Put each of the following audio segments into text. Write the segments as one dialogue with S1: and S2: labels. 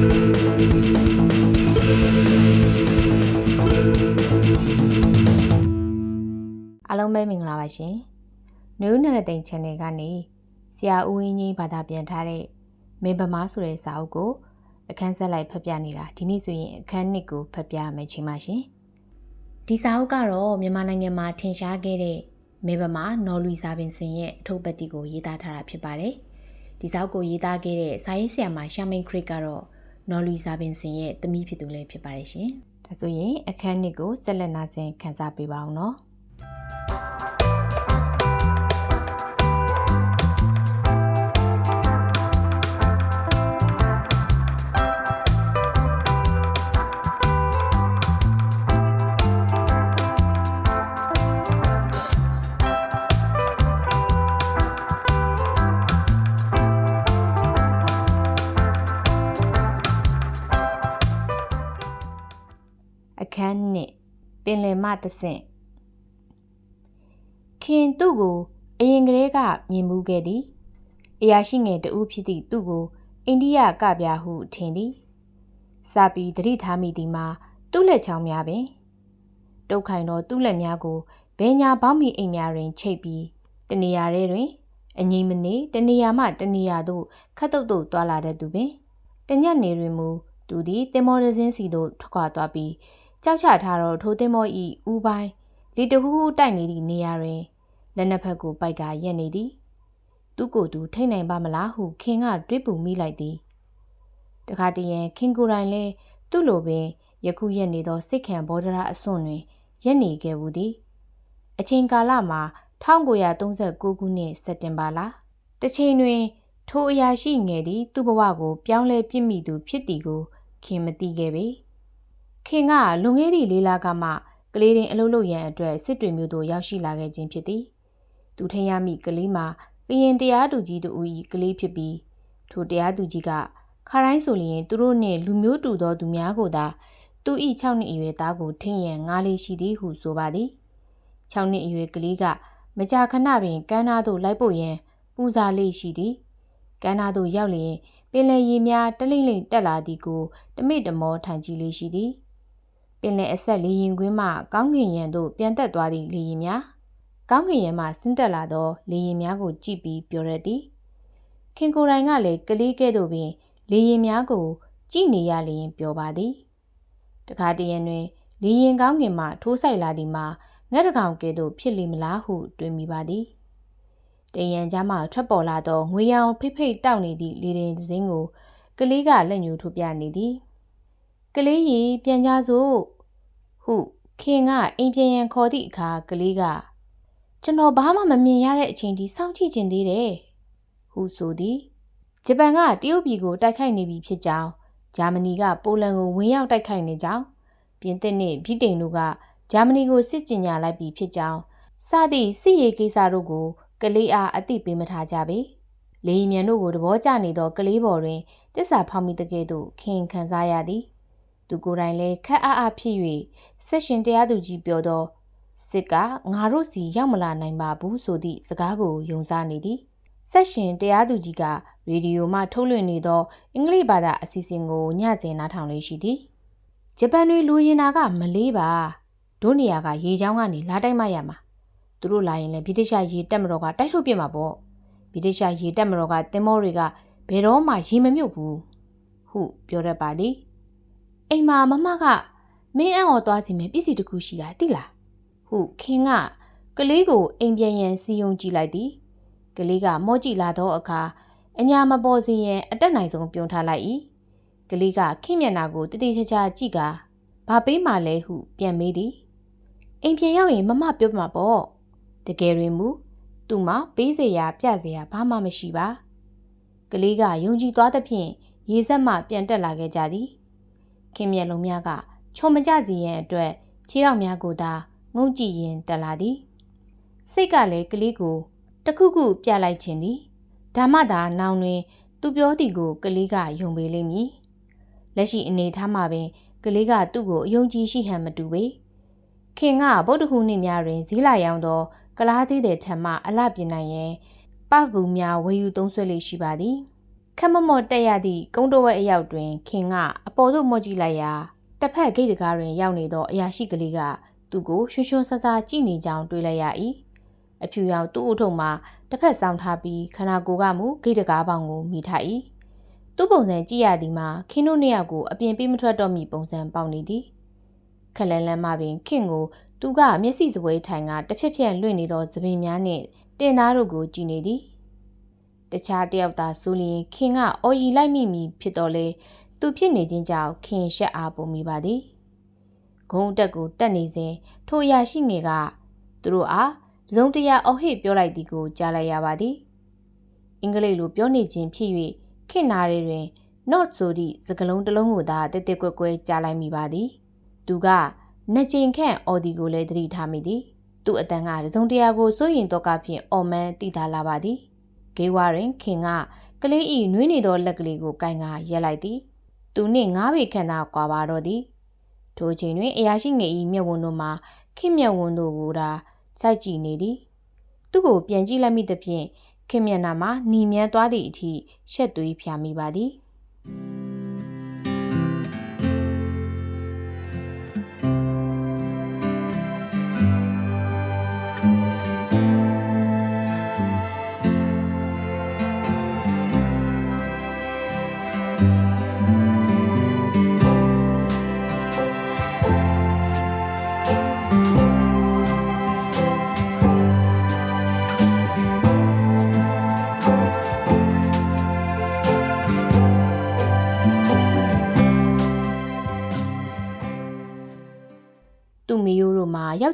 S1: အားလုံးပဲမင်္ဂလာပါရှင်။ New Narrative Channel ကနေဆရာဦးဝင်းကြီးဘာသာပြန်ထားတဲ့မင်းဗမာဆိုတဲ့စာအုပ်ကိုအခန်းဆက်လိုက်ဖတ်ပြနေတာဒီနေ့ဆိုရင်အခန်းနှစ်ကိုဖတ်ပြမယ်ချိန်ပါရှင်။ဒီစာအုပ်ကတော့မြန်မာနိုင်ငံမှာထင်ရှားခဲ့တဲ့မင်းဗမာနော်လူစာပင်စင်ရဲ့အထုပ်ပတ်တီကိုရေးသားထားတာဖြစ်ပါတယ်။ဒီစာအုပ်ကိုရေးသားခဲ့တဲ့စာရေးဆရာမရှာမင်ခရစ်ကတော့ နော်လူစာပင်စင်ရဲ့သမီးဖြစ်သူလည်းဖြစ်ပါတယ်ရှင်။ဒါဆိုရင်အခန်းနှစ်ကိုဆက်လက်နာဆင်ခန်းစားပေးပါအောင်နော်။ င်လယ်မတဆင့်ခင်သူ့ကိုအရင်ကတည်းကမြင်မှုခဲ့သည်အရာရှိငယ်တဦးဖြစ်သည့်သူ့ကိုအိန္ဒိယကပြဟုထင်သည်စပြီးသတိထားမိသည်မှာသူ့လက်ချောင်းများပင်တုတ်ခိုင်သောသူ့လက်များကိုဘဲညာပေါင်းမီအိမ်များတွင်ချိတ်ပြီးတနေရာထဲတွင်အငိမ့်မနေတနေရာမှတနေရာသို့ခတ်တုတ်တုတ်သွားလာတတ်သူပင်တညက်နေတွင်မူသူသည်တင်မော်ဒဇင်းစီသို့ထွက်ခွာသွားပြီး ကြောက်ချထားသောထိုသင်းမောဤဦးပိုင်းလေတဟူးဟူးတိုက်နေသည့်နေရာတွင်လက်နှစ်ဖက်ကိုပိုက်ကရက်နေသည်သူ့ကိုယ်သူထိတ်နိုင်ပါမလားဟုခင်ကတွေးပူမိလိုက်သည်တခါတရံခင်ကိုယ်တိုင်လည်းသူ့လိုပင်ယခုရက်နေသောစိတ်ခံဘောဒရာအစွန်တွင်ရက်နေခဲ့ဘူးသည်အချိန်ကာလမှာ1939ခုနှစ်စက်တင်ဘာလတစ်ချိန်တွင်ထိုအရာရှိငယ်သည်သူ့ဘဝကိုပြောင်းလဲပြစ်မိသူဖြစ်သည်ကိုခင်မသိခဲ့ပေ။ ခင်ကလွန်ခဲ့သည့်လေးလကမှကလေးတင်အလုပ်လုပ်ရန်အတွက်စစ်တွေမျိုးသို့ရောက်ရှိလာခဲ့ခြင်းဖြစ်သည်။သူထင်ရမိကလေးမှာကရင်တရားသူကြီးတူ၏ကလေးဖြစ်ပြီးထိုတရားသူကြီးကခါတိုင်းဆိုလျင်သူတို့နှင့်လူမျိုးတူသောသူများကိုသာသူ၏6နှစ်အရွယ်သားကိုထင်ရန်ငားလေးရှိသည်ဟုဆိုပါသည်။6နှစ်အရွယ်ကလေးကမကြာခဏပင်ကမ်းနားသို့လိုက်ပို့ရန်ပူဇာလေးရှိသည်။ကမ်းနားသို့ရောက်လျင်ပင်လယ်ရေများတလိမ့်လိမ့်တက်လာသည်ကိုတမိတမောထိုင်ကြည့်လေးရှိသည်။ ပင်လယ်အဆက်လေရင်ကွင်းမှကောင်းကင်ရံသို့ပြန်တက်သွားသည့်လေရင်များကောင်းကင်ရံမှဆင်းသက်လာသောလေရင်များကိုကြည့်ပြီးပြောရသည်ခင်ကိုယ်တိုင်ကလည်းကလေးကဲ့သို့ပင်လေရင်များကို ကြည့်နေရလျင်ပြောပါသည်တခါတရံတွင်လေရင်ကောင်းကင်မှထိုးဆိုင်လာသည်မှာငှက်တကောင်ကဲ့သို့ဖြစ်လိမ့်မလားဟုတွေးမိပါသည်တရံကြားမှထွက်ပေါ်လာသောငွေရောင်ဖိတ်ဖိတ်တောက်နေသည့်လေရင်စင်းကိုကလေးကလက်ညှိုးထိုးပြနေသည် ကလေးရီပြန်ကြစို့ဟုခင်ကအိမ်ပြန်ရန်ခေါ်သည့်အခါကလေးကကျွန်တော်ဘာမှမမြင်ရတဲ့အချိန်ထိစောင့်ကြည့်ခြင်းသေးတယ်ဟုဆိုသည်ဂျပန်ကတရုတ်ပြည်ကိုတိုက်ခိုက်နေပြီဖြစ်ကြောင်းဂျာမနီကပိုလန်ကိုဝင်ရောက်တိုက်ခိုက်နေကြောင်းပြင်သစ်နှင့်ဗြိတိန်တို့ကဂျာမနီကိုစစ်ကျင်ညာလိုက်ပြီဖြစ်ကြောင်းစသည့်စစ်ရေးကိစ္စတို့ကိုကလေးအားအသိပေးမထားကြပေလေယာဉ်မြန်တို့ကိုသဘောကျနေသောကလေးပေါ်တွင်တစ္ဆာဖောက်မိတဲ့ကဲ့သို့ခင်ခံစားရသည် သူကိုယ်တိုင်လည်းခက်အားအားဖြစ်၍ဆက်ရှင်တရားသူကြီးပြောသောစစ်ကငါတို့စီရောက်မလာနိုင်ပါဘူးဆိုသည့်စကားကိုယုံစားနေသည်ဆက်ရှင်တရားသူကြီးကရေဒီယိုမှထုတ်လွှင့်နေသောအင်္ဂလိပ်ဘာသာအစီအစဉ်ကိုညစဉ်နားထောင်လေးရှိသည်ဂျပန်တွေလူရင်နာကမလေးပါဒုနေရာကရေချောင်းကနေလာတိုက်မှရမှာသူတို့လာရင်လည်းဗြိတိရှရေတက်မတော်ကတိုက်ထုတ်ပြစ်မှာပေါ့ဗြိတိရှရေတက်မတော်ကတင်မောတွေကဘယ်တော့မှရေမမြုပ်ဘူးဟုပြောတတ်ပါသည် အိမ်မှာမမကမင်းအံ့ဩသွားစီမယ်ပစ္စည်းတစ်ခုရှိတာသိလားဟုခင်ကကလေးကိုအိမ်ပြန်ရန်စီယုံကြည့်လိုက်သည်ကလေးကမော့ကြည့်လာသောအခါအညာမပေါ်စီရန်အတက်နိုင်ဆုံးပြုံထားလိုက်၏ကလေးကခင်မျက်နာကိုတတိချာချာကြည့်ကာဘာပေးမှလဲဟုပြန်မေးသည်အိမ်ပြန်ရောက်ရင်မမပြောမှာပေါ့တကယ်တွင်မူသူ့မှာပေးစရာပြစရာဘာမှမရှိပါကလေးကယုံကြည်သွားသဖြင့်ရေစက်မှပြန်တက်လာခဲ့ကြသည် ခင်မျက်လုံးများကချုံမကြစီရန်အတွက်ခြေထောက်များကိုသာငုံကြည့်ရင်တက်လာသည်စိတ်ကလည်းကလေးကိုတခုခုပြလိုက်ခြင်းသည်ဒါမှသာနောင်တွင် သူပြောသည်ကိုကလေးကယုံပေလိမ့်မည်လက်ရှိအနေထားမှာပင် ကလေးကသူ့ကိုအယုံကြည်ရှိဟန်မတူပေခင်ကဗုဒ္ဓဟူးနေ့များတွင်ဈေးလာရောင်းသောကလားသေးတဲ့ထံမှအလှပြင်နိုင်ရန်ပပူများဝယ်ယူသုံးဆွဲလေးရှိပါသည် ခခက်မမော့တက်ရသည့်ကုန်းတော်ဝဲအရောက်တွင် ခင်ကအပေါ်သို့မော့ကြည့်လိုက်ရာတစ်ဖက်ဂိတ်တကားတွင်ရောက်နေသောအရာရှိကလေးကသူ့ကိုရွှွှွှွှဆဆကြည့်နေကြောင်းတွေ့လိုက်ရ၏အဖြူရောင်သူ့အုပ်ထုပ်မှာတစ်ဖက်ဆောင်ထားပြီးခန္ဓာကိုယ်ကမူဂိတ်တကားပေါင်ကိုမိထား၏သူ့ပုံစံကြည့်ရသည်မှာခင်းတို့နှစ်ယောက်ကိုအပြင်ပေးမထွက်တော့မီပုံစံပေါက်နေသည်ခက်လန်းလန်းမှပင်ခင်ကိုသူကမျက်စိစပွဲထိုင်ကတစ်ဖြက်ဖြက်လွင့်နေသောသပင်များနှင့်တင်သားတို့ကိုကြည့်နေသည် တခြားတယောက်သာဆိုလျင်ခင်ကအော်ရီလိုက်မိမိဖြစ်တော်လဲသူဖြစ်နေခြင်းကြောင့်ခင်ရှက်အားပုံမိပါသည်ဂုံတက်ကိုတက်နေစဉ်ထိုအရာရှိငယ်ကသူတို့အားတစုံတရာအော်ဟစ်ပြောလိုက်သည်ကိုကြားလိုက်ရပါသည်အင်္ဂလိပ်လိုပြောနေခြင်းဖြစ်၍ခင်နာရီတွင် not ဆိုသည့်စကားလုံးတစ်လုံးကိုသာတက်တက်ကွက်ကွဲကြားလိုက်မိပါသည်သူကနှစ်ချိန်ခန့်အော်ဒီကိုလည်းသတိထားမိသည်သူ့အတန်ကတစုံတရာကိုစိုးရင်တော့ကဖြင့်အော်မန်းတည်ထားလာပါသည် ဂေးဝါတွင်ခင်ကကလေးဤနွေးနေသောလက်ကလေးကိုကိုင်ကရက်လိုက်သည်သူနှင့်ငားပေခန့်သာကွာပါတော့သည်ထိုချိန်တွင်အရာရှိငယ်ဤမျက်ဝန်းတို့မှာခင်မျက်ဝန်းတို့ကိုသာစိုက်ကြည့်နေသည်သူ့ကိုပြန်ကြည့်လိုက်မိသဖြင့်ခင်မျက်နှာမှာหนีမြန်းသွားသည့်အထိရှက်သွေးဖြာမိပါသည်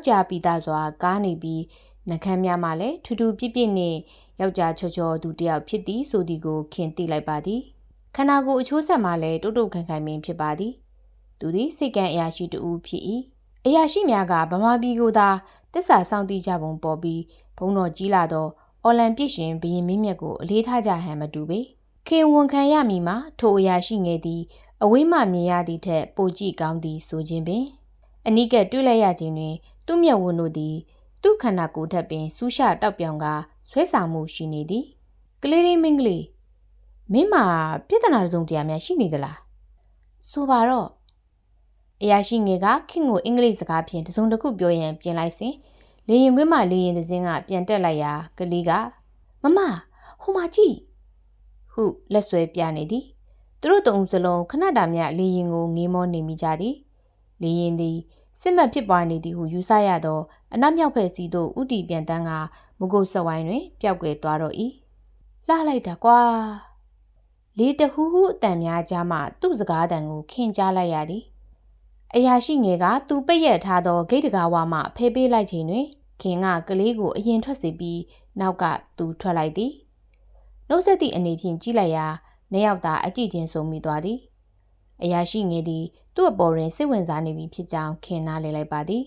S1: က်ျားပိသားစွာကားနေပြီးနှကမ်းများမှလည်းထူးထူးပြည့်ပြည့်နှင့်ယောက်ျားချောချောသူတယောက်ဖြစ်သည်ဆိုသည်ကိုခင်သိလိုက်ပါသည်ခန္ဓာကိုယ်အချိုးဆက်မှလည်းတုတ်တုတ်ခံခံမင်းဖြစ်ပါသည်သူသည်စိတ်ကံအရာရှိတူဖြစ်၏အရာရှိများကဗမာပြည်ကိုသာတစ္ဆာဆောင်တိကြပုံပေါ်ပြီးဘုံတော်ကြီးလာသောအော်လံပြစ်ရှင်ဘရင်မင်းမြတ်ကိုအလေးထားကြဟန်မတူပေခင်ဝန်ခံရမည်မှာထိုအရာရှိငယ်သည်အဝိမမြင်ရသည့်ထက်ပိုကြည့်ကောင်းသည်ဆိုခြင်းပင်အနိကတွေ့လိုက်ရခြင်းတွင် သူ့မျက်ဝန်းတို့သည်သူ့ခန္ဓာကိုယ်ထက်ပင်ဆူးရှတောက်ပြောင်ကဆွဲဆောင်မှုရှိနေသည်ကလေးလေးမင်းကလေးမင်းမှာပြဿနာစုံတရားများရှိနေသလားဆိုပါတော့အရာရှိငယ်ကခင်ကိုအင်္ဂလိပ်စကားဖြင့်တစုံတစ်ခုပြောရန်ပြင်လိုက်စဉ်လေရင်ခွင်းမှလေရင်တစ်စင်းကပြန်တက်လိုက်ရာကလေးကမမဟိုမှာကြည့်ဟုလက်ဆွဲပြနေသည်သူတို့သုံးစလုံးခဏတာမြလေရင်ကိုငေးမောနေမိကြသည်လေရင်သည် စစ်မှတ်ဖြစ်ပွားနေသည်ဟုယူဆရသောအနောက်မြောက်ဖက်စီသို့ဥတီပြန်တန်းကမကုတ်ဆက်ဝိုင်းတွင်ပျောက်ကွယ်သွားတော့၏လှလိုက်တာကွာလေတဟူးဟူးအတန်များကြားမှသူ့စကားတန်ကိုခင်ကြားလိုက်ရသည်အရာရှိငယ်ကသူပိတ်ရက်ထားသောဂိတ်တကားဝမှဖဲပေးလိုက်ချိန်တွင်ခင်ကကလေးကိုအရင်ထွက်စေပြီးနောက်ကသူထွက်လိုက်သည်နှုတ်ဆက်သည့်အနေဖြင့်ကြည့်လိုက်ရာနှစ်ယောက်သာအကြည့်ချင်းဆုံးမိသွားသည် အရာရှိငယ်သည်သူ့အပေါ်တွင်စိတ်ဝင်စားနေပြီဖြစ်ကြောင်းခင်နားလည်လိုက်ပါသည်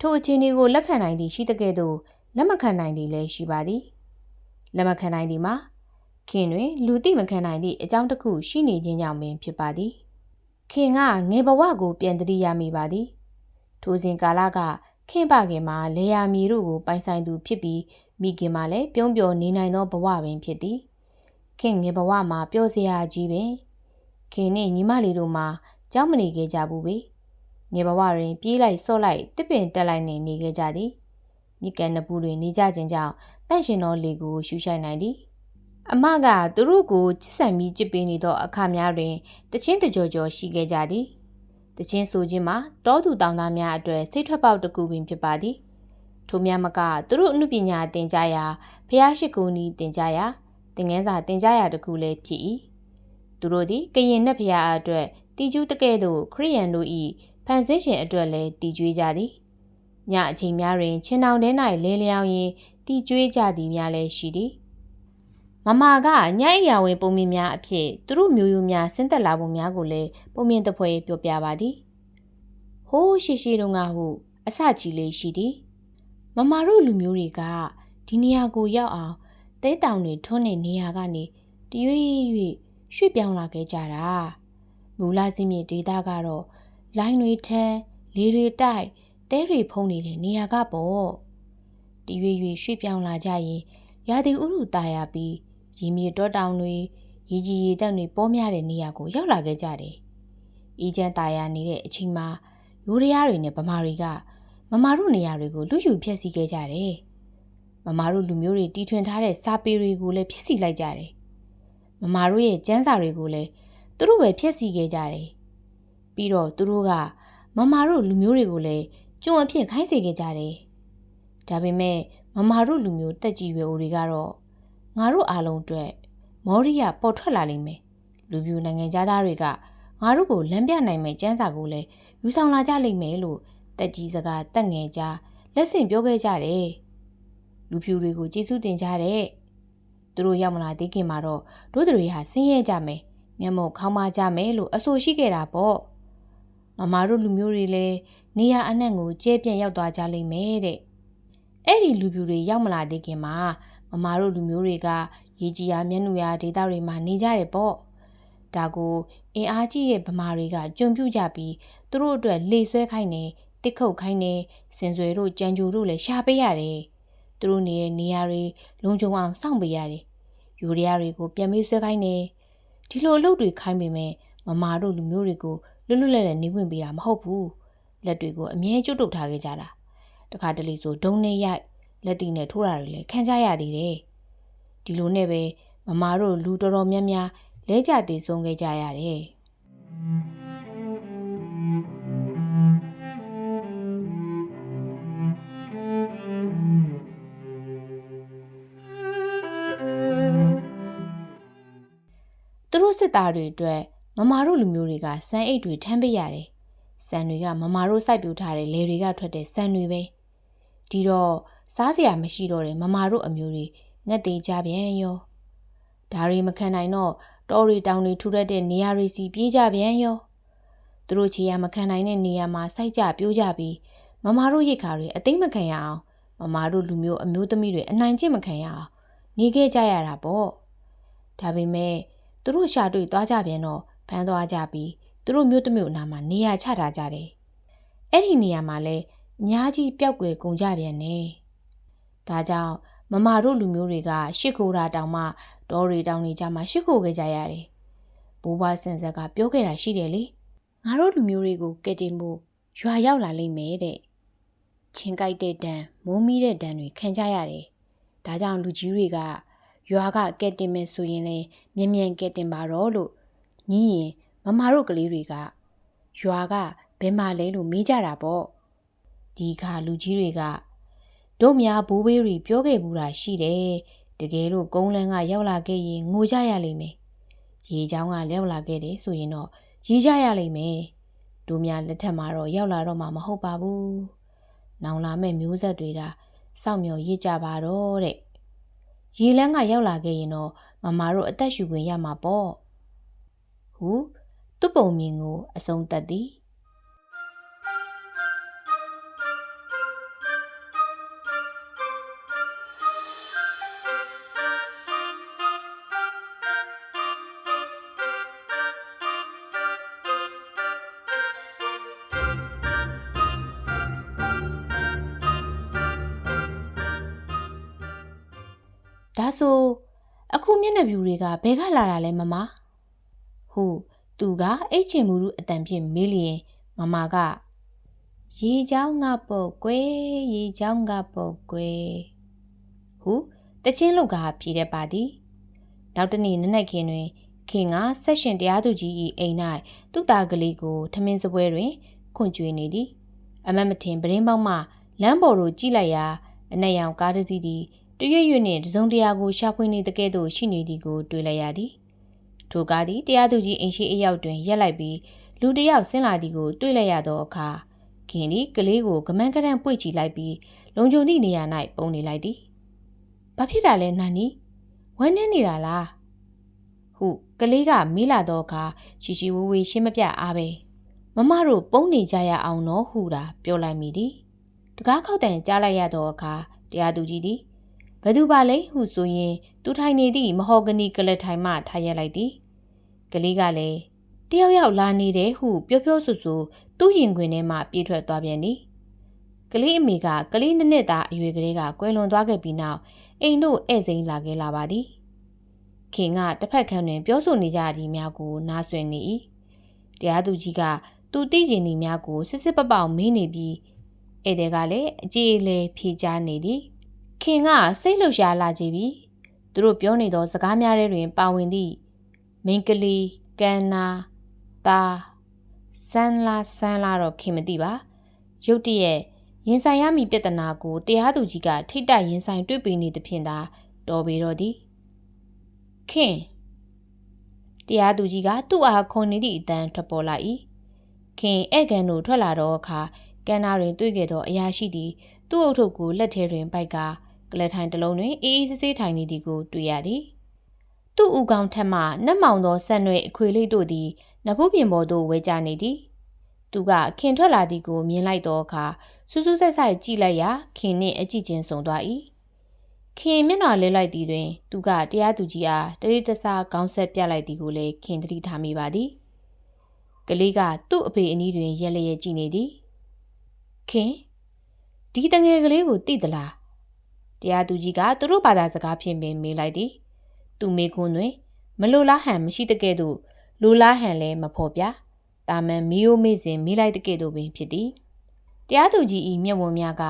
S1: ထိုအခြေအနေကိုလက်ခံနိုင်သည်ရှိတဲ့ကဲ့သို့လက်မခံနိုင်သည်လည်းရှိပါသည်လက်မခံနိုင်သည်မှာခင်တွင်လူသိမခံနိုင်သည့်အကြောင်းတစ်ခုရှိနေခြင်းကြောင့်ပင်ဖြစ်ပါသည်ခင်ကငယ်ဘဝကိုပြန်တည်ရမိပါသည်ထိုစဉ်ကာလကခင်ပခင်မှာလေယာမီတို့ကိုပိုင်ဆိုင်သူဖြစ်ပြီးမိခင်မှာလည်းပြုံးပျော်နေနိုင်သောဘဝပင်ဖြစ်သည်ခင်ငယ်ဘဝမှာပျော်စရာကြီးပင် ခင်နှင့်ညီမလေးတို့မှာကြောက်မနေခဲ့ကြဘူးပဲငယ်ဘဝတွင် ပြေးလိုက်ဆော့လိုက်တစ်ပင်တက်လိုက်နေနေခဲ့ကြသည်မြကန်နပူတွင်နေကြခြင်းကြောင့်တန့်ရှင်သောလေကိုရှူရှိုက်နိုင်သည်အမကသူတို့ကိုချစ်ဆန်ပြီးကြစ်ပေးနေသောအခါများတွင်တချင်းတကြော်ကြော်ရှိခဲ့ကြသည်တချင်းဆိုခြင်းမှာတောသူတောင်သားများအတွက်စိတ်ထွက်ပေါက်တစ်ခုပင်ဖြစ်ပါသည်ထိုများမကသူတို့အမှုပညာသင်ကြားရာဖျားရှိကူနီသင်ကြားရာသင်ငန်းစာသင်ကြားရာတစ်ခုလည်းဖြစ်၏ သူတို့သည်ကရင်နှက်ဖျားအတွက်တီကျူးတကဲ့သို့ခရိယန်တို့၏ဖန်ဆင်းရှင်အတွက်လည်းတီကျွေးကြသည်ညအချိန်များတွင်ချင်းတောင်ထဲ၌လဲလျောင်းရင်တီကျွေးကြသည်များလည်းရှိသည်မမကညအိယာဝင်ပုံမြင်များအဖြစ်သူတို့မျိုးရိုးများဆင်းသက်လာပုံများကိုလည်းပုံမြင်တပွဲပြောပြပါသည်ဟိုးရှိရှိတုန်းကဟုအစကြီးလေးရှိသည်မမတို့လူမျိုးတွေကဒီနေရာကိုရောက်အောင်တဲတောင်တွေထွန်းနေနေရာကနေတရွေ့ရွေ့ ရွှေ့ပြောင်းလာခဲ့ကြတာမူလစင်းမြေဒေတာကတော့လိုင်းတွေထန်းလေတွေတိုက်သဲတွေဖုံးနေတဲ့နေရာကပေါ့တရွေ့ရွေ့ရွှေ့ပြောင်းလာကြရင်ရာသီဥတုတာယာပြီးရေမြေတောတောင်တွေရေကြီးရေတက်တွေပေါ်များတဲ့နေရာကိုရောက်လာခဲ့ကြတယ်။အေဂျန်တာယာနေတဲ့အချိန်မှာယူရီးယားတွေနဲ့ဗမာတွေကမမာတို့နေရာတွေကိုလူယူဖျက်ဆီးခဲ့ကြတယ်။မမာတို့လူမျိုးတွေတီထွင်ထားတဲ့စာပေတွေကိုလည်းဖျက်ဆီးလိုက်ကြတယ် မမာတို့ရဲ့ကျမ်းစာတွေကိုလည်းသူတို့ပဲဖျက်ဆီးခဲ့ကြတယ်။ပြီးတော့သူတို့ကမမာတို့လူမျိုးတွေကိုလည်းကျွန်းအဖြစ်ခိုင်းစေခဲ့ကြတယ်။ဒါပေမဲ့မမာတို့လူမျိုးတက်ကြီးရွယ်အိုတွေကတော့ငါတို့အားလုံးအတွက်မော်ရီယာပေါ်ထွက်လာလိမ့်မယ်။လူပြူနိုင်ငံသားတွေကငါတို့ကိုလမ်းပြနိုင်မဲ့ကျန်းစာကိုလည်းယူဆောင်လာကြလိမ့်မယ်လို့တက်ကြီးစကားတက်ငယ်ကြားလက်ဆင့်ပြောခဲ့ကြတယ်။လူဖြူတွေကိုကျေးဇူးတင်ကြတဲ့ သူတို့ရောက်မလာသေးခင်မှာတော့တို့တွေဟာဆင်းရဲကြမယ်။မျက်မှောက်ခေါင်းမကြမယ်လို့အဆိုရှိခဲ့တာပေါ့။မမတို့လူမျိုးတွေလည်းနေရအနှံ့ကိုကျဲပြန့်ရောက်သွားကြလိမ့်မယ်တဲ့။အဲ့ဒီလူပြူတွေရောက်မလာသေးခင်မှာမမတို့လူမျိုးတွေကရေကြီးရာမျက်နှာရာဒေသတွေမှာနေကြတယ်ပေါ့။ဒါကိုအင်အားကြီးတဲ့ဗမာတွေကကြုံပြကြပြီးသူတို့အတွက်လေဆွဲခိုင်းနေတစ်ခုတ်ခိုင်းနေစင်စွယ်တို့ကြံကြိုတို့လည်းရှာပေးရတယ်။သူတို့နေတဲ့နေရာတွေလုံခြုံအောင်စောင့်ပေးရတယ်။ ယူရီးယားတွေကိုပြန်မေးဆွဲခိုင်းနေဒီလိုအလုပ်တွေခိုင်းပေမဲ့မမာတို့လူမျိုးတွေကိုလွတ်လွတ်လပ်လပ်နေဝင်ပေးတာမဟုတ်ဘူး။လက်တွေကိုအမြဲကျွတ်တုပ်ထားခဲ့ကြတာ။တခါတလေဆိုဒုံနဲ့ရိုက်လက်တီနဲ့ထိုးတာတွေလည်းခံကြရသေးတယ်။ဒီလိုနဲ့ပဲမမာတို့လူတော်တော်များများလဲကြတည်ဆုံးခဲ့ကြရတယ်။ သူတို့စစ်သားတွေအတွက်မမာတို့လူမျိုးတွေကစံအိတ်တွေထမ်းပေးရတယ်။စံတွေကမမာတို့စိုက်ပျိုးထားတဲ့လယ်တွေကထွက်တဲ့စံတွေပဲ။ဒီတော့စားစရာမရှိတော့တဲ့မမာတို့အမျိုးတွေငက်သေးကြပြန်ရော။ဒါတွေမခံနိုင်တော့တောတွေတောင်တွေထူထပ်တဲ့နေရာတွေစီပြေးကြပြန်ရော။သူတို့ခြေရမခံနိုင်တဲ့နေရာမှာစိုက်ကြပြိုးကြပြီးမမာတို့ရိတ်ခါတွေအသိမခံရအောင်မမာတို့လူမျိုးအမျိုးသမီးတွေအနိုင်ကျင့်မခံရအောင်နေခဲ့ကြရတာပေါ့။ဒါပေမဲ့ သူတို့ရှာတွေ့သွားကြပြန်တော့ဖမ်းသွားကြပြီးသူတို့မျိုးတမျိုးအနာမှာနေရာချထားကြတယ်။အဲ့ဒီနေရာမှာလဲအများကြီးပျောက်ကွယ်ကုန်ကြပြန်နေ။ဒါကြောင့်မမတို့လူမျိုးတွေကရှစ်ခိုးတာတောင်မှတောတွေတောင်တွေကြမှာရှစ်ခိုးခဲ့ကြရတယ်။ဘိုးဘွားစင်ဆက်ကပြောခဲ့တာရှိတယ်လေ။ငါတို့လူမျိုးတွေကိုကဲတင်ဖို့ရွာရောက်လာလိမ့်မယ်တဲ့။ချင်းကြိုက်တဲ့တန်မိုးမီးတဲ့တန်တွေခံကြရတယ်။ဒါကြောင့်လူကြီးတွေက ရွာကကဲတင်မယ်ဆိုရင်လည်းမြ мян ကဲတင်ပါတော့လို့ညီးရင်မမတို့ကလေးတွေကရွာကဘယ်မှာလဲလို့မေးကြတာပေါ့ဒီခါလူကြီးတွေကတို့များဘိုးဘေးတွေပြောခဲ့ဘူးတာရှိတယ်တကယ်လို့ကုန်းလန်းကရောက်လာခဲ့ရင်ငိုကြရလိမ့်မယ်ရေချောင်းကရောက်လာခဲ့တယ်ဆိုရင်တော့ရေးကြရလိမ့်မယ်တို့များလက်ထက်မှာတော့ရောက်လာတော့မှမဟုတ်ပါဘူးနောင်လာမဲ့မျိုးဆက်တွေဒါစောင့်မျှော်ရစ်ကြပါတော့တဲ့ ရေလန်းကရောက်လာခဲ့ရင်တော့မမတို့အသက်ရှူခွင့်ရမှာပေါ့ဟုသူ့ပုံမြင်ကိုအဆုံးသတ်သည် ဒါဆိုအခုမျက်နှာပြူတွေကဘယ်ကလာတာလဲမမဟုသူကအိတ်ချင်မှုအတန်ဖြင့်မေးလျင်မမကရေချောင်းငါပုတ်ကွယ်ရေချောင်းငါပုတ်ကွယ်ဟုတချင်းလုတ်ကဖြေတဲ့ပါသည်နောက်တနေ့နနက်ခင်းတွင်ခင်ကဆက်ရှင်တရားသူကြီး၏အိမ်၌သူ့သားကလေးကိုထမင်းစပွဲတွင်ခွန့်ကျွေးနေသည် အမတ်မထင်ပရင်းပေါက်မှလမ်းပေါ်သို့ကြည့်လိုက်ရာအနက်ရောင်ကားတစ်စီးသည် တရွေ့ရွေ့နှင့်တစုံတရာကိုရှာဖွေနေတကဲ့သို့ရှိနေသည်ကိုတွေ့လိုက်ရသည်ထိုကားသည်တရားသူကြီးအိမ်ရှိအရောက်တွင်ရက်လိုက်ပြီးလူတစ်ယောက်ဆင်းလာသည်ကိုတွေ့လိုက်ရသောအခါခင်သည်ကလေးကိုကမန်းကရန့်ပွေ့ချီလိုက်ပြီးလုံခြုံသည့်နေရာ၌ပုံနေလိုက်သည်။ဘာဖြစ်တာလဲနာနီဝမ်းနေနေတာလားဟုကလေးကမေးလာသောအခါချီချီဝူဝေရှင်းမပြအားပဲမမတို့ပုံနေကြရအောင်တော့ဟူတာပြောလိုက်မိသည်တကားခောက်တန်ကြားလိုက်ရသောအခါတရားသူကြီးသည် ဘသူပါလဲဟုဆိုရင် သူထိုင်နေသည့်မဟော်ဂနီကလထိုင်မှထားရလိုက်သည်ကလေးကလည်းတယောက်ယောက်လာနေတယ်ဟုပြောပြောဆိုဆိုသူ့ရင်ခွင်ထဲမှပြေးထွက်သွားပြန်သည်ကလေးအမေကကလေးနှစ်နှစ်သားအရွယ်ကလေးကကွယ်လွန်သွားခဲ့ပြီးနောက်အိမ်သို့ဧည့်စိမ်းလာခဲ့လာပါသည်ခင်ကတစ်ဖက်ခန်းတွင်ပြောဆိုနေကြသည်များကိုနားဆွနေ၏တရားသူကြီးကသူသိကျင်သည်များကိုစစ်စစ်ပပောက်မေးနေပြီးဧည့်သည်ကလည်းအကြည်အလဲဖြေကြားနေသည် ခင်ကစိတ်လှုပ်ရှားလာကြပြီသူတို့ပြောနေသောစကားများထဲတွင် ပါဝင်သည့်မိန်ကလေးကန်နာတာဆန်းလာဆန်းလာတော့ခင်မသိပါရုတ်တရက်ရင်ဆိုင်ရမည့်ပြဿနာကိုတရားသူကြီးကထိတ်တရင်ဆိုင်တွေ့ပေနေသဖြင့်သာတော်ပေတော့သည်ခင်တရားသူကြီးကသူ့အားခုန်နေသည့်အတန်းထွက်ပေါ်လာ၏ခင်ဧကန်တို့ထွက်လာတော့အခါကန်နာတွင်တွေ့ခဲ့သောအရာရှိသည်သူ့အုပ်ထုပ်ကိုလက်ထဲတွင်ပိုက်က ကလထိုင်တစ်လုံးတွင်အေးအေးဆေးဆေးထိုင်နေသည်ကိုတွေ့ရသည်သူ့ဦးခေါင်းထက်မှနှက်မောင်သောဆန်ရွယ်အခွေလေးတို့သည်နဖူးပြင်ပေါ်သို့ဝဲကျနေသည်သူကခင်ထွက်လာသည်ကိုမြင်လိုက်သောအခါစူးစူးဆိုက်ဆိုက်ကြည့်လိုက်ရာခင်နှင့်အကြည့်ချင်းဆုံသွား၏ခင်မျက်နှာလဲလိုက်သည်တွင် သူကတရားသူကြီးအားတတိတဆခေါင်းဆက်ပြလိုက်သည်ကိုလည်းခင်သတိထားမိပါသည်ကလေးကသူ့အဖေအနီးတွင်ရက်လျက်ကြည့်နေသည်ခင်ဒီတငယ်ကလေးကိုတိသလား တရားသူကြီးကသူတို့ဘာသာစကားဖြင့်ပင်မေးလိုက်သည်သူမေကွန်းတွင်မလိုလားဟန်မရှိတကဲ့သို့လိုလားဟန်လည်းမဖော်ပြတာမန်မီယိုမေ့စဉ်မေးလိုက်တကဲ့သို့ပင်ဖြစ်သည်တရားသူကြီး၏မျက်ဝန်းများက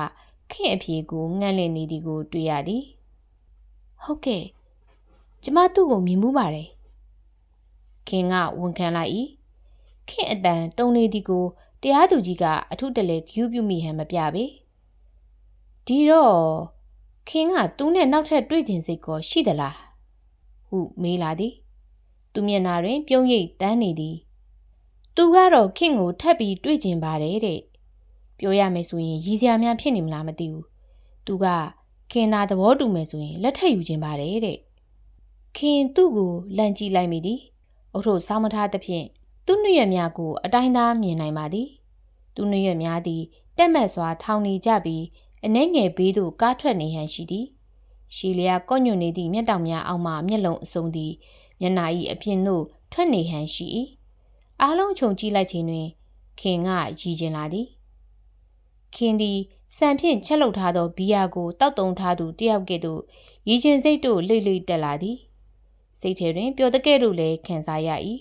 S1: ခင်အဖြေကိုငှန့်လင့်နေသည်ကိုတွေ့ရသည်ဟုတ်ကဲ့ကျမသူ့ကိုမြင်မှုပါတယ်ခင်ကဝန်ခံလိုက်၏ခင်အတန်တုံနေသည်ကိုတရားသူကြီးကအထုတလဲဂယူးပြုမိဟန်မပြပေဒီတော့ ခင်ကသူနဲ့နောက်ထပ်တွေ့ကျင်စိတ်ကောရှိသလားဟုမေးလာသည်သူမျက်နှာတွင် ပြုံးရိပ်တန်းနေသည်သူကတော့ခင်ကိုထပ်ပြီးတွေ့ကျင်ပါတယ်တဲ့ပြောရမယ်ဆိုရင်ရည်စရာများဖြစ်နေမလားမသိဘူးသူကခင်သာသဘောတူမယ်ဆိုရင်လက်ထပ်ယူခြင်းပါတယ်တဲ့ခင်သူ့ကိုလန့်ကြည့်လိုက်မိသည်အုတ်ထုစောင်းမထားသဖြင့်သူ့နှရွက်များကို အတိုင်းသားမြင်နိုင်ပါသည် သူနှရွက်များသည်တက်မက်စွာထောင်နေကြပြီး အနှဲငယ်ဘေးသို့ကားထွက်နေဟန်ရှိသည်ရှီလျာကော့ညွန်နေသည့်မျက်တောင်များအောက်မှမျက်လုံးအစုံသည်မျက်နာ၏အပြင်သို့ထွက်နေဟန်ရှိ၏အားလုံးခြုံကြည့်လိုက်ခြင်းတွင် ခင်ကရည်ကျင်လာသည်ခင်သည်စံဖြင့်ချက်လုပ်ထားသောဘီယာကိုတောက်တုံထားသူတယောက်ကဲ့သို့ရည်ကျင်စိတ်တို့လိတ်လိတ်တက်လာသည်စိတ်ထဲတွင်ပျော်တကဲ့သို့လည်းခံစားရ၏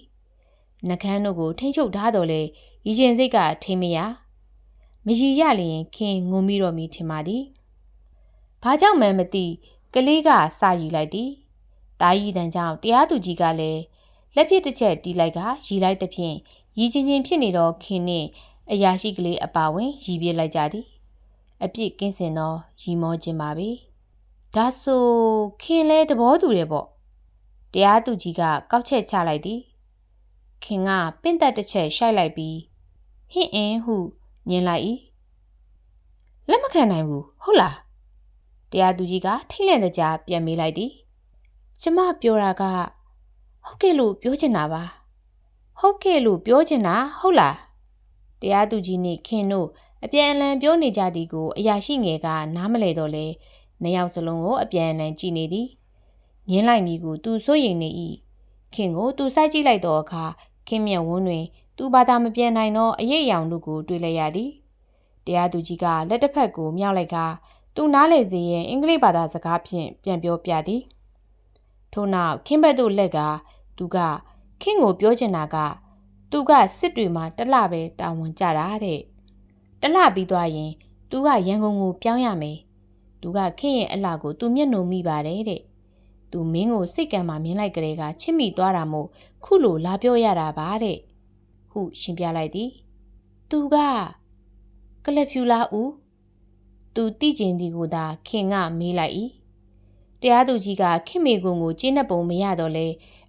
S1: နှကန်းတို့ကိုထိမ့်ချုပ်ထားတော်လဲရည်ကျင်စိတ်ကထိမရ မရည်ရလျင်ခင်ငုံမိတော်မူထင်ပါသည်ဘာကြောင့်မှမသိကလေးကစာရည်လိုက်သည်တာရီတန်ကြောင့်တရားသူကြီးကလည်းလက်ဖြစ်တစ်ချက်တီးလိုက်ကရီလိုက်သဖြင့်ရီချင်းချင်းဖြစ်နေတော့ခင်နှင့်အရာရှိကလေးအပါဝင်ရီပြစ်လိုက်ကြသည်အပြစ်ကင်းစင်သောရီမောခြင်းပါပဲဒါဆိုခင်လဲသဘောတူတယ်ပေါ့တရားသူကြီးကကောက်ချက်ချလိုက်သည်ခင်ကပင့်သက်တစ်ချက်ရှိုက်လိုက်ပြီးဟင့်အင်းဟု ညင်လိုက်၏လက်မခံနိုင်ဘူးဟုတ်လားတရားသူကြီးကထိတ်လန့်တကြားပြန်မေးလိုက်သည်ကျမပြောတာကဟုတ်ကဲ့လို့ပြောချင်တာပါဟုတ်ကဲ့လို့ပြောချင်တာဟုတ်လားတရားသူကြီးနှင့်ခင်တို့အပြန်အလှန်ပြောနေကြသည်ကိုအရာရှိငယ်ကနားမလဲတော့လဲနှစ်ယောက်စလုံးကိုအပြန်အလှန်ကြည့်နေသည်ငင်းလိုက်မိကိုသူစိုးရိမ်နေ၏ခင်ကိုသူစိုက်ကြည့်လိုက်တော့အခါခင်မြတ်ဝန်းတွင် သူဘာသာမပြန်နိုင်သောအရေးအယောင်တို့ကိုတွေ့လိုက်ရသည်တရားသူကြီးကလက်တစ်ဖက်ကိုမြောက်လိုက်ကသူနားလေစေရင်အင်္ဂလိပ်ဘာသာစကားဖြင့်ပြန်ပြောပြသည်ထို့နောက်ခင်းဘက်သို့လက်ကသူကခင်းကိုပြောချင်တာက သူကစစ်တွေမှာတလပဲတာဝန်ကြတာတဲ့တလပြီးသွားရင် သူကရန်ကုန်ကိုပြောင်းရမယ်သူကခင်းရဲ့အလှကိုသူမျက်နှုံမိပါတယ်တဲ့သူမင်းကိုစိတ်ကံမှာမြင်လိုက်ကြတဲ့ကချစ်မိသွားတာမို့ခုလိုလာပြောရတာပါတဲ့ ဟုရှင်းပြလိုက်သည်သူကကလဖြူလာဦးသူတိကျင်သည်ကိုသာခင်ကမေးလိုက်၏တရားသူကြီးကခင်မေကွန်ကိုကျင်းတဲ့ပုံမရတော့လဲ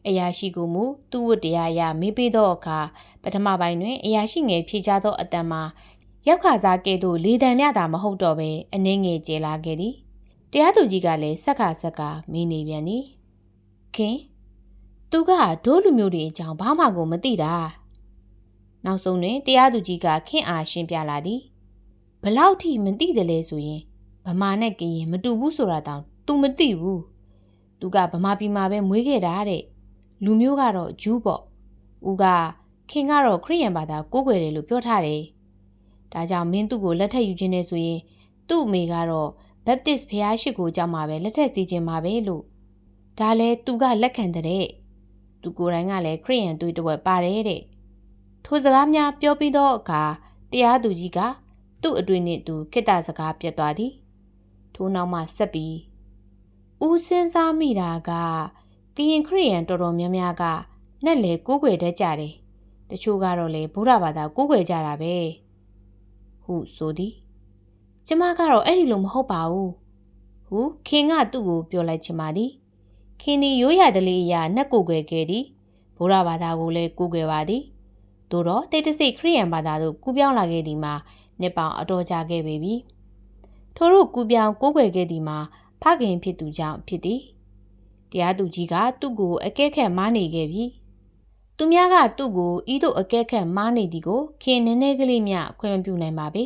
S1: အရာရှိကိုမူသူ့ဝတ်တရားအရမေးပေးသောအခါပထမပိုင်းတွင်အရာရှိငယ်ဖြေချသောအတန်မှာရောက်ခါစားကဲ့သို့လေတံမြတာမဟုတ်တော့ပဲအနှင်းငယ်ကျဲလာခဲ့သည်တရားသူကြီးကလည်းဆက်ကဆက်ကမင်းနေပြန်သည်ခင်သူကဒိုးလူမျိုးတွေအကြောင်းဘာမှကိုမသိတာ နောက်ဆုံးတွင်တရားသူကြီးကခင်အားရှင်းပြလာသည်ဘလောက်ထိမသိတယ်လဲဆိုရင်ဗမာနဲ့ကရင်မတူဘူးဆိုတာတောင် तू မသိဘူးသူကဗမာပြည်မှာပဲမွေးခဲ့တာတဲ့လူမျိုးကတော့ဂျူးပေါ့ဦးကခင်ကတော့ခရိယန်ဘာသာကိုးကွယ်တယ်လို့ပြောထားတယ်ဒါကြောင့်မင်းသူ့ကိုလက်ထပ်ယူခြင်းနဲ့ဆိုရင်သူ့အမေကတော့ Baptist ဖျားရှိခိုးကြောင့်မှာပဲလက်ထက်စီခြင်းမှာပဲလို့ဒါလဲသူကလက်ခံတဲ့သူကိုယ်တိုင်ကလည်းခရိယန်တွေးတဝက်ပါတယ်တဲ့ ထိုစကားများပြောပြီးသောအခါတရားသူကြီးကသူ့အတွင်နှင့်သူခိတ္တစကားပြတ်သွားသည်ထိုနောက်မှဆက်ပြီးဦးစင်းစားမိတာကကရင်ခရိယန်တော်တော်များများကနဲ့လေကိုးကွယ်တတ်ကြတယ်တချို့ကတော့လေဗုဒ္ဓဘာသာကိုးကွယ်ကြတာပဲဟုဆိုသည်ကျမကတော့အဲ့ဒီလိုမဟုတ်ပါဘူးဟုခင်ကသူ့ကိုပြောလိုက်ချင်ပါသည်ခင်ဒီရိုးရတလေးအရာနှက်ကိုကွယ်ခဲ့သည်ဗုဒ္ဓဘာသာကိုလည်းကိုးကွယ်ပါသည် သို့တော့တိတ်တဆိတ်ခရိယန်ဘာသာသို့ကူးပြောင်းလာခဲ့သည်မှာနှစ်ပေါင်အတော်ကြာခဲ့ပေပြီထို့တို့ကူးပြောင်းကိုးကွယ်ခဲ့သည်မှာဖခင်ဖြစ်သူကြောင့်ဖြစ်သည်တရားသူကြီးကသူ့ကိုအကဲခတ်မားနေခဲ့ပြီသူများကသူ့ကိုဤသို့အကဲခတ်မားနေသည်ကိုခင်နည်းနည်းကလေးမျှခွင့်မပြုနိုင်ပါပေ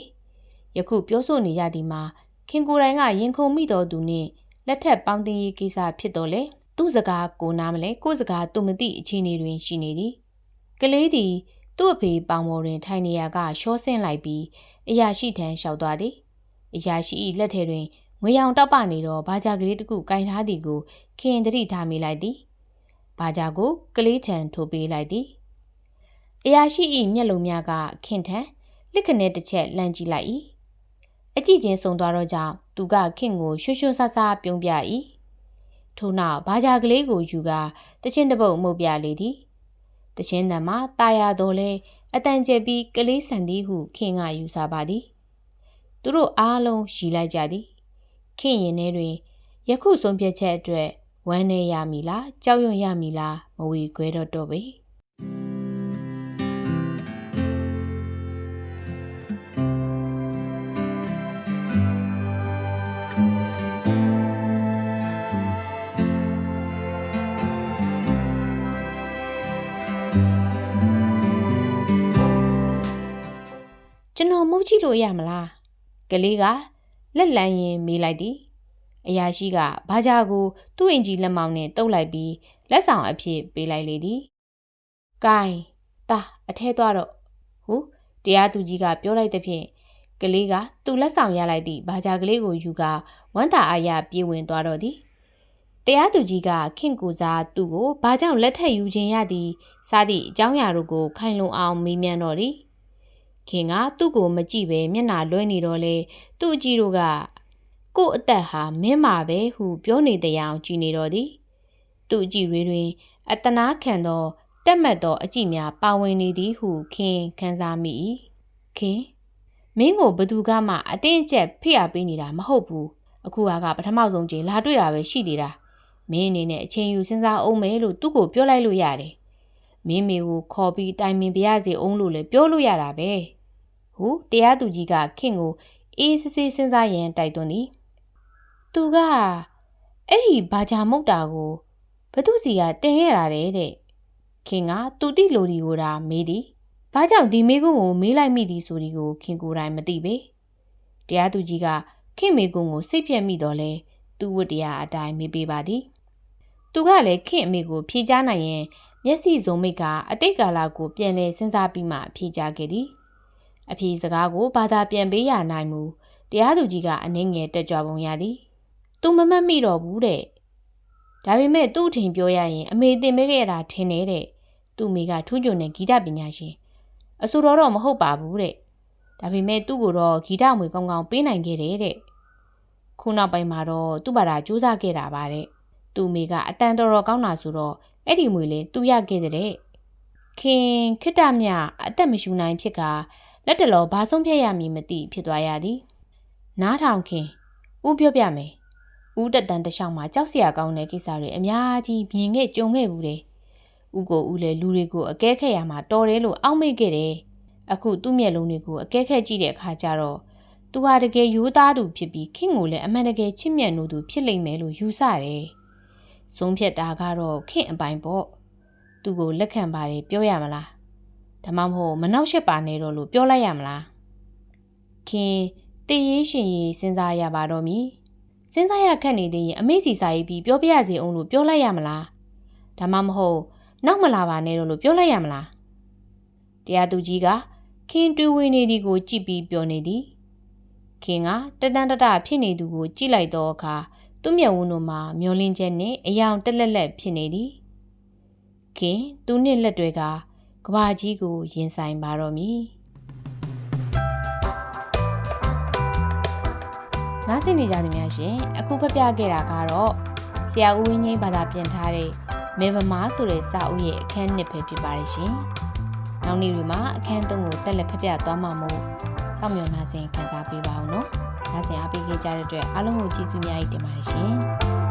S1: ယခုပြောဆိုနေရသည်မှာခင်ကိုယ်တိုင်ကရင်ခုန်မိတော်သူနှင့်လက်ထက်ပေါင်းတင်ရေးကိစ္စဖြစ်တော်လေသူ့စကားကိုနားမလဲကိုယ်စကားသူမသိအခြေအနေတွင်ရှိနေသည်ကလေးသည် သူ့အဖေပေါင်မော်တွင်ထိုင်နေရာကရှောဆင်းလိုက်ပြီးအရာရှိထံလျှောက်သွားသည်အရာရှိ၏လက်ထဲတွင်ငွေရောင်တောက်ပနေတော့ဘာကြာကလေးတစ်ခုကင်ထားသည်ကိုခင်တတိထားမိလိုက်သည်ဘာကြာကိုကလေးထံထိုးပေးလိုက်သည်အရာရှိ၏မျက်လုံးများကခင်ထံလက်ခနဲ့တစ်ချက်လှမ်းကြည့်လိုက်၏အကြည့်ချင်းစုံသွားတော့ကြောင့်သူကခင်ကိုရွှွှွှဆဆပြုံးပြ၏ထို့နောက်ဘာကြာကလေးကိုယူကာတချင်းတပုတ်မှုတ်ပြလေသည် တချင်းတံမှာတာယာတော်လဲအတန်ကျက်ပြီးကလေးဆန်သည်ဟုခင်ကယူဆပါသည်သူတို့အားလုံးရီလိုက်ကြသည်ခင်ရင်ထဲတွင်ယခုဆုံးဖြတ်ချက်အတွက်ဝမ်းနေရမည်လားကြောက်ရွံ့ရမည်လားမဝေခွဲတော့တော့ပဲ ကျွန်တော်မုတ်ကြည့်လို့ရမလားကလေးကလက်လန်းရင်မေးလိုက်သည်အရာရှိကဘာကြာကိုသူ့အင်ကြီးလက်မောင်းနဲ့တုပ်လိုက်ပြီးလက်ဆောင်အဖြစ်ပေးလိုက်လေသည်။ကဲတာအထဲသွားတော့ဟုတရားသူကြီးကပြောလိုက်တဲ့ဖြင့်ကလေးကသူ့လက်ဆောင်ရလိုက်သည့်ဘာကြာကလေးကိုယူကာဝမ်းသာအားရပြေးဝင်သွားတော့သည်တရားသူကြီးကခင်ကူစားသူ့ကိုဘာကြောင့်လက်ထက်ယူခြင်းရသည်စသည့်အကြောင်းအရာတို့ကိုခိုင်လုံအောင်မေးမြန်းတော့သည် ခင်ကသူ့ကိုမကြည့်ပဲမျက်နှာလွှဲနေတော့လေသူ့အကြည့်တို့ကကို့အသက်ဟာမင်းမာပဲဟုပြောနေတဲ့အောင်ကြည်နေတော်သည်သူ့အကြည့်တွေတွင် အတနာခံသောတက်မှတ်သောအကြည့်များပါဝင်နေသည်ဟုခင်ခံစားမိ၏ခင်မင်းကိုဘသူကမှအတင်းအကျပ်ဖိအားပေးနေတာမဟုတ်ဘူးအခုကပထမဆုံးချိန်လာတွေ့တာပဲရှိသေးတာမင်းအနေနဲ့အချိန်ယူစဉ်းစားအောင်မယ်လို့သူ့ကိုပြောလိုက်လို့ရတယ် မင်းမေကိုခေါ်ပြီးတိုင်ပင်ပြရစီအောင်လို့လည်းပြောလို့ရတာပဲဟုတရားသူကြီးကခင်ကိုအေးစစ်စစ်စဉ်းစားရန်တိုက်တွန်းသည်သူကအဲ့ဒီဘာဂျာမုတ်တာကိုဘသူစီကတင်ခဲ့တာတဲ့ခင်ကသူတိလိုဒီကိုဒါမေးသည်ဘာကြောင့်ဒီမေးခွန်းကိုမေးလိုက်မိသည်ဆိုဒီကိုခင်ကိုယ်တိုင်မသိပေတရားသူကြီးကခင်မေကွန်းကိုစိတ်ပြက်မိတော့လဲသူ့ဝတ္တရားအတိုင်းမေးပေးပါသည်သူကလည်းခင်အမေကိုဖြေချနိုင်ရင် မျက်စိစုံမိတ်ကအတိတ်ကာလကိုပြန်လဲစဉ်းစားပြီးမှဖြေချခဲ့သည်အဖြေစကားကိုဘာသာပြန်ပေးရနိုင်မူတရားသူကြီးကအနှင်းငယ်တက်ကြွပုံရသည်သူမမတ်မိတော့ဘူးတဲ့ဒါပေမဲ့သူ့အထင်ပြောရရင်အမေတင်ပေးခဲ့တာထင်တယ်တဲ့သူ့မိကထူးချွန်တဲ့ဂီတပညာရှင်အဆိုတော်တော့မဟုတ်ပါဘူးတဲ့ဒါပေမဲ့သူ့ကိုတော့ဂီတမွေကောင်းကောင်းပေးနိုင်ခဲ့တယ်တဲ့ခုနောက်ပိုင်းမှာတော့သူ့ဘာသာစူးစမ်းခဲ့တာပါတဲ့သူ့မိကအတန်တော်တော်ကောင်းတာဆိုတော့ အဲ့ဒီမွေလေသူရခဲ့တဲ့ခင်ခိတ္တမြအသက်မရှူနိုင်ဖြစ်ကလက်တလောဘာဆုံးဖြတ်ရမည်မသိဖြစ်သွားရသည်နားထောင်ခင်ဦးပြောပြမယ်ဦးတက်တန်တလျှောက်မှာကြောက်စရာကောင်းတဲ့ကိစ္စတွေအများကြီးမြင်ခဲ့ကြုံခဲ့ဘူးတယ်။ဦးကိုဦးလည်းလူတွေကိုအကဲခတ်ရမှာတော်တယ်လို့အောက်မေ့ခဲ့တယ်။အခုသူ့မျက်လုံးတွေကိုအကဲခတ်ကြည့်တဲ့အခါကျတော့သူဟာတကယ်ရိုးသားသူဖြစ်ပြီးခင်ကိုလည်းအမှန်တကယ်ချစ်မြတ်နိုးသူဖြစ်လိမ့်မယ်လို့ယူဆတယ်။ ဆုံးဖြတ်တာကတော့ခင်အပိုင်ပေါ့။သူ့ကိုလက်ခံပါတယ်ပြောရမလား။ဒါမှမဟုတ်မနှောက်ရှက်ပါနဲ့တော့လို့ပြောလိုက်ရမလား။ခင်တည်ရေးရှင်ရေးစဉ်းစားရပါတော့မည်။စဉ်းစားရခက်နေသေးရင်အမေစီစာရေးပြီးပြောပြရစီအောင်လို့ပြောလိုက်ရမလားဒါမှမဟုတ်နောက်မလာပါနဲ့တော့လို့ပြောလိုက်ရမလားတရားသူကြီးကခင်တွေးဝေးနေသည်ကိုကြည့်ပြီးပြောနေသည်ခင်ကတတန်တတဖြစ်နေသူကိုကြည့်လိုက်တော့အခါ သူ့မျက်ဝန်းတို့မှာမျောလင်းချက်နှင့်အယောင်တက်လက်လက်ဖြစ်နေသည်ခင်သူနှင့်လက်တွေကကဘာကြီးကိုရင်ဆိုင်ပါတော့မည်နားဆင်နေကြသူများရှင်အခုဖတ်ပြခဲ့တာကတော့ဆရာဦးဝင်းငိမ့်ဘာသာပြန်ထားတဲ့မေဗမာဆိုတဲ့စာအုပ်ရဲ့အခန်းနှစ်ပဲဖြစ်ပါတယ်ရှင်။နောက်နေ့တွေမှာအခန်းသုံးကိုဆက်လက်ဖတ်ပြသွားမှာမို့စောင့်မျှော်နှားဆင်ခန်းစားပေးပါဦးနော်။ နှားဆင်အားပေးခဲ့ကြတဲ့အတွက်အားလုံးကိုကျေးဇူးများကြီးတင်ပါတယ်ရှင်။